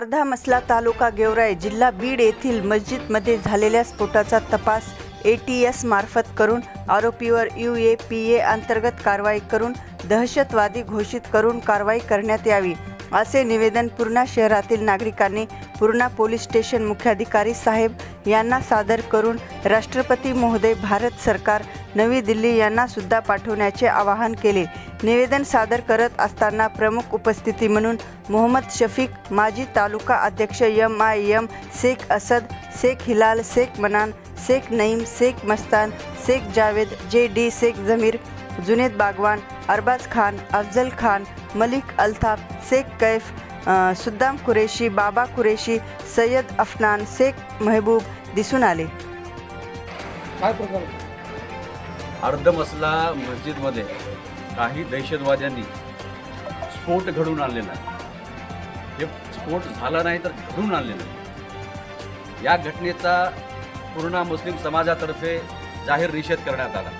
वारधा मसला तालुका गेवराई जिल्हा बीड येथील मस्जिदमध्ये झालेल्या स्फोटाचा तपास ए टी एस मार्फत करून आरोपीवर यू ए पी ए अंतर्गत कारवाई करून दहशतवादी घोषित करून कारवाई करण्यात यावी असे निवेदन पूर्णा शहरातील नागरिकांनी पूर्णा पोलीस स्टेशन मुख्याधिकारी साहेब यांना सादर करून राष्ट्रपती महोदय भारत सरकार नवी दिल्ली यांना सुद्धा पाठवण्याचे आवाहन केले. निवेदन सादर करत असताना प्रमुख उपस्थिती म्हणून मोहम्मद शफीक माजी तालुका अध्यक्ष M I M Shaikh Asad Shaikh Hilal Shaikh Manan Shaikh Naeem Shaikh Mastan Shaikh Javed J D Shaikh Jameer Juned Bagwan Arbaz Khan Afzal Khan Malik Altaf Shaikh Kaif Saddam Qureshi Baba Qureshi Syed Afnan Shaikh महबूब दिसून आले. काय प्रकार? अर्धमसला मस्जिदमध्ये काही दहशतवाद्यांनी स्फोट घडवून आणलेला आहे. हे स्फोट झाला नाही तर घडून आणलेला आहे. या घटनेचा पूर्ण मुस्लिम समाजातर्फे जाहीर निषेध करण्यात आला.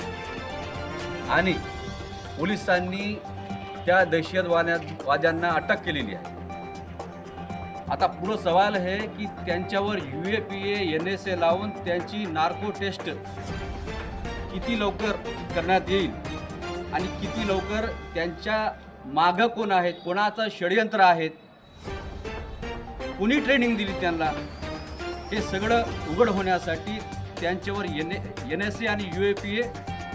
आणि पोलिसांनी त्या दहशतवाद्या वाद्यांना अटक केलेली आहे. आता पुढं सवाल आहे की त्यांच्यावर U A P A N S A लावून त्यांची नार्को टेस्ट किती लवकर करण्यात येईल आणि किती लवकर त्यांच्या मागं कोण आहेत कोणाचं षडयंत्र आहेत कुणी ट्रेनिंग दिली त्यांना हे सगळं उघड होण्यासाठी त्यांच्यावर एन एन एस ए आणि यू ए पी ए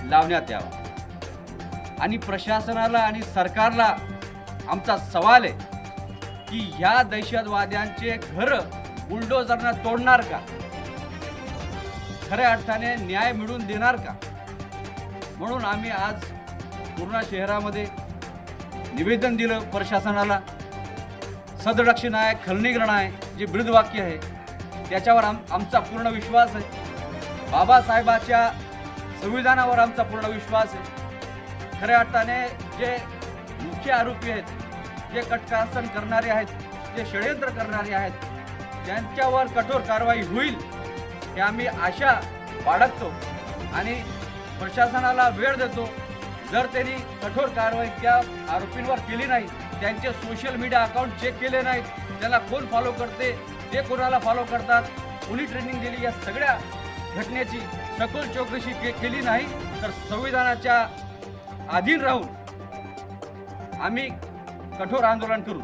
लावण्यात यावं. आणि प्रशासनाला आणि सरकारला आमचा सवाल आहे की ह्या दहशतवाद्यांचे घरं बुलडोजरनं तोडणार का? खऱ्या अर्थाने न्याय मिळवून देणार का? म्हणून आम्ही आज पूर्णा शहरामध्ये निवेदन दिलं प्रशासनाला. सदरक्षण आहे खलनिग्रहण आहे जे ब्रीदवाक्य आहे त्याच्यावर आम आमचा पूर्ण विश्वास आहे. बाबासाहेबाच्या संविधानावर आमचा पूर्ण विश्वास आहे. खऱ्या अर्थाने जे मुख्य आरोपी आहेत जे कटकासन करणारे आहेत जे षडयंत्र करणारे आहेत त्यांच्यावर कठोर कारवाई होईल. हे आम्ही आशा बाळगतो आणि प्रशासनाला वेळ देतो. जर त्यांनी कठोर कारवाई त्या आरोपींवर केली नाही त्यांचे सोशल मीडिया अकाउंट चेक केले नाहीत त्याला कोण फॉलो करते ते कोणाला फॉलो करतात? कोणी ट्रेनिंग दिली या सगळ्या घटनेची सखोल चौकशी के केली नाही तर संविधानाच्या अधीन राहून आम्ही कठोर आंदोलन करू.